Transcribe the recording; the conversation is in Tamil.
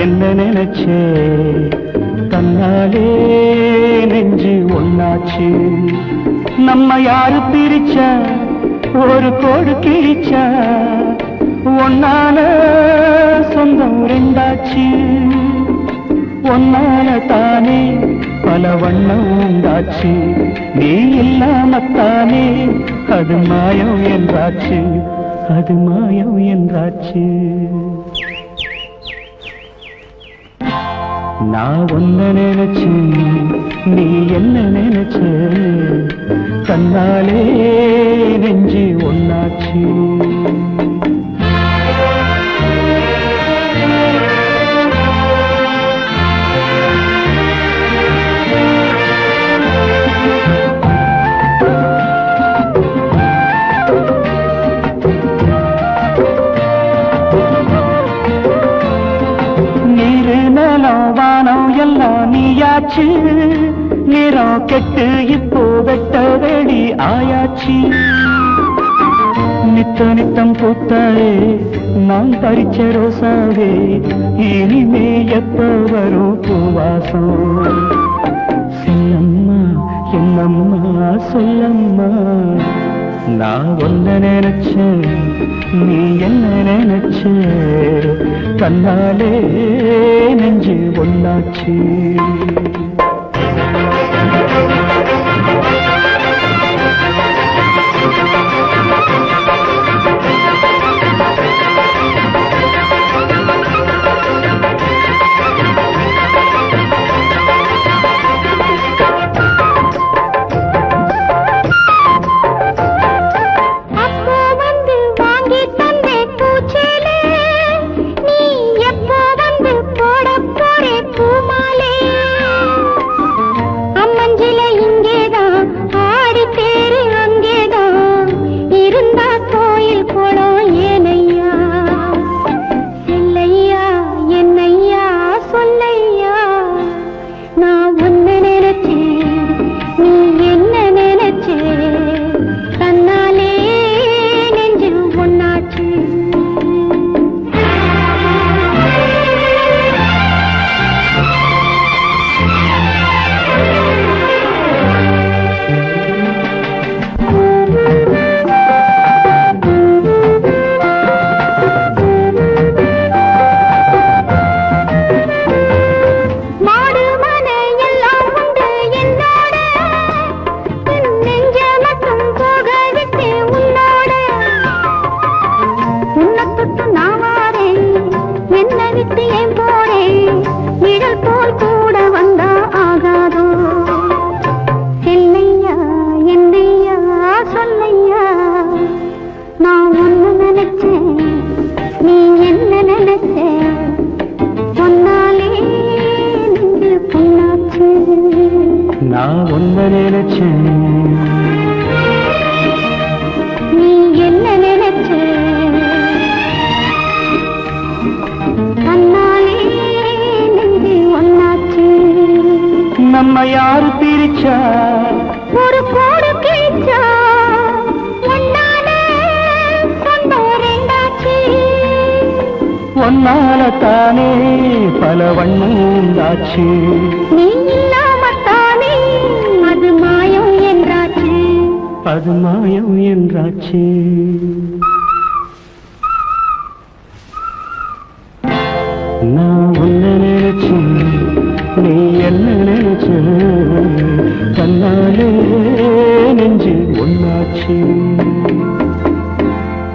என்ன நினைச்சே? தன்னாலே நெஞ்சு ஒன்னாச்சு நம்ம யாரு பிரிச்ச? ஒரு கோடு கிழிச்ச. ஒன்னால சொந்தம் ரெண்டாச்சு. ஒன்னால தானே பல வண்ணம் உண்டாச்சு. நீ இல்லாமத்தானே அது மாயம் என்றாச்சு. அது மாயம் என்றாச்சு. நான் ஒன்ன நினைச்சு நீ என்ன நினைச்ச தன்னாலே நெஞ்சு ஒன்னாச்சு நீரு நிலம் வானம் நீயாச்சு நிறம் கெட்டு இப்போ வெட்ட வெளி ஆயாச்சு. நித்த நித்தம் பூத்தாயே நான் பறிச்ச ரோசாவே இனிமே எப்ப வரும் பூவாசம்? செல்லம்மா என்னம்மா சொல்லம்மா. நான் ஒன்ன நினைச்சேன் நீ என்ன நினைச்ச? கண்ணாலே நெஞ்சு ஒன்னாச்சு நான் ஒன்ன நினைச்சேன். நீ என்ன நினைச்ச? நம்ம யாரு பிரிச்சா? ஒரு கோடு கிழிச்சா ஒன்னால தானே பல வண்ணம் உண்டாச்சு. நீ அது மாயம் என்றாச்சு நான் ஒன்ன நினைச்சு நீ என்ன நினைச்ச? கண்ணாலே நெஞ்சு ஒன்னாச்சு